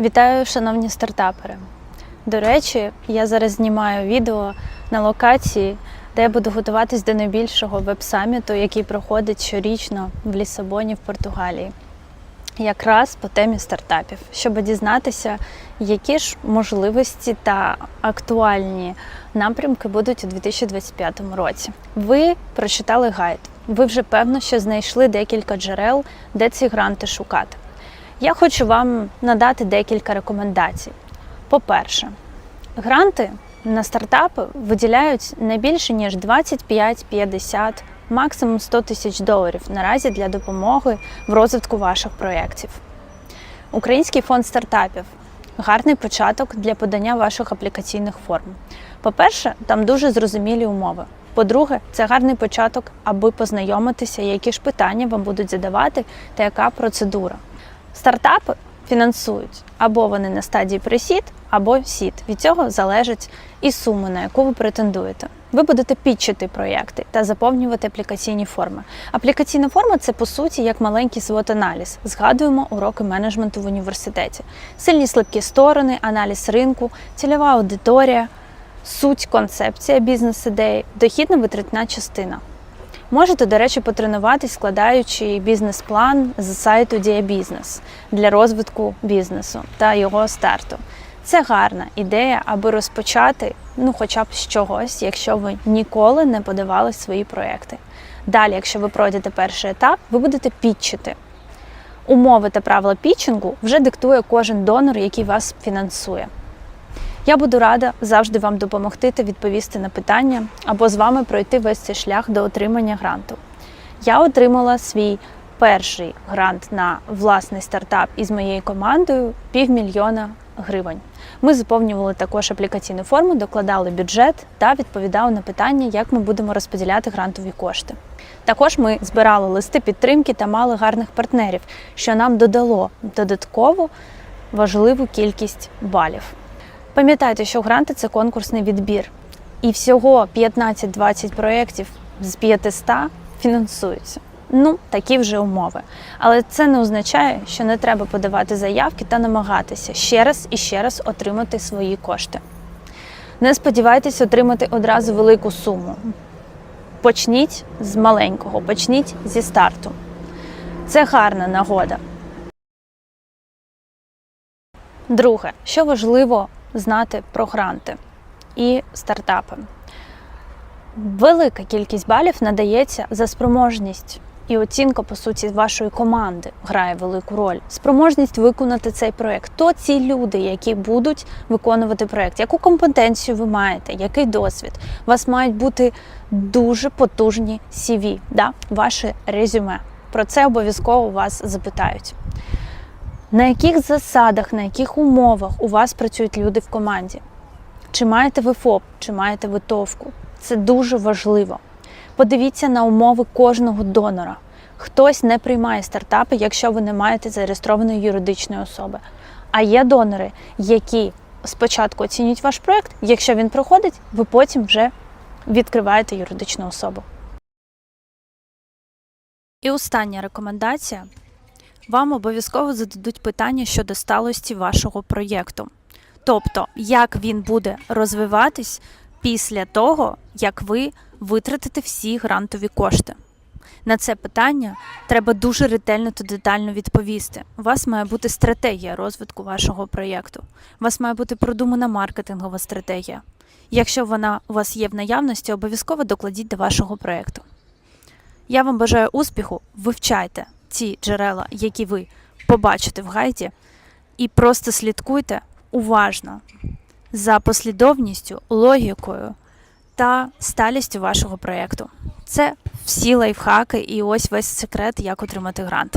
Вітаю, шановні стартапери. До речі, я зараз знімаю відео на локації, де я буду готуватись до найбільшого веб-саміту, який проходить щорічно в Лісабоні в Португалії. Якраз по темі стартапів, щоб дізнатися, які ж можливості та актуальні напрямки будуть у 2025 році. Ви прочитали гайд. Ви вже певно, що знайшли декілька джерел, де ці гранти шукати. Я хочу вам надати декілька рекомендацій. По-перше, гранти на стартапи виділяють не більше ніж 25-50, максимум 100 тисяч доларів наразі для допомоги в розвитку ваших проєктів. Український фонд стартапів гарний початок для подання ваших аплікаційних форм. По-перше, там дуже зрозумілі умови. По-друге, це гарний початок, аби познайомитися, які ж питання вам будуть задавати та яка процедура. Стартапи фінансують або вони на стадії пресід, або сід. Від цього залежить і сума, на яку ви претендуєте. Ви будете підчити проєкти та заповнювати аплікаційні форми. Аплікаційна форма це по суті як маленький свот аналіз. Згадуємо уроки менеджменту в університеті. Сильні слабкі сторони, аналіз ринку, цільова аудиторія, суть, концепція бізнес-ідеї, дохідна витратна частина. Можете, до речі, потренуватись, складаючи бізнес-план з сайту Діабізнес для розвитку бізнесу та його старту. Це гарна ідея, аби розпочати ну, хоча б з чогось, якщо ви ніколи не подавали свої проекти. Далі, якщо ви пройдете перший етап, ви будете підчити. Умови та правила пітчингу вже диктує кожен донор, який вас фінансує. Я буду рада завжди вам допомогти та відповісти на питання або з вами пройти весь цей шлях до отримання гранту. Я отримала свій перший грант на власний стартап із моєю командою півмільйона гривень. Ми заповнювали також аплікаційну форму, докладали бюджет та відповідали на питання, як ми будемо розподіляти грантові кошти. Також ми збирали листи підтримки та мали гарних партнерів, що нам додало додаткову важливу кількість балів. Пам'ятайте, що гранти це конкурсний відбір, і всього 15-20 проєктів з 500 фінансуються. Ну, такі вже умови. Але це не означає, що не треба подавати заявки та намагатися ще раз і ще раз отримати свої кошти. Не сподівайтесь отримати одразу велику суму. Почніть з маленького, почніть зі старту. Це гарна нагода. Друге, що важливо знати про гранти і стартапи. Велика кількість балів надається за спроможність. І оцінка, по суті, вашої команди грає велику роль. Спроможність виконати цей проект. Хто ці люди, які будуть виконувати проект? Яку компетенцію ви маєте? Який досвід? У вас мають бути дуже потужні CV, да? ваше резюме. Про це обов'язково вас запитають. На яких засадах, на яких умовах у вас працюють люди в команді? Чи маєте ви ФОП, чи маєте ви товку? Це дуже важливо. Подивіться на умови кожного донора. Хтось не приймає стартапи, якщо ви не маєте зареєстрованої юридичної особи. А є донори, які спочатку оцінюють ваш проект. Якщо він проходить, ви потім вже відкриваєте юридичну особу. І остання рекомендація. Вам обов'язково зададуть питання щодо сталості вашого проєкту. Тобто, як він буде розвиватись після того, як ви витратите всі грантові кошти. На це питання треба дуже ретельно та детально відповісти. У вас має бути стратегія розвитку вашого проєкту. У вас має бути продумана маркетингова стратегія. Якщо вона у вас є в наявності, обов'язково докладіть до вашого проєкту. Я вам бажаю успіху, вивчайте ці джерела, які ви побачите в гайді, і просто слідкуйте уважно за послідовністю, логікою та сталістю вашого проєкту. Це всі лайфхаки і ось весь секрет, як отримати грант.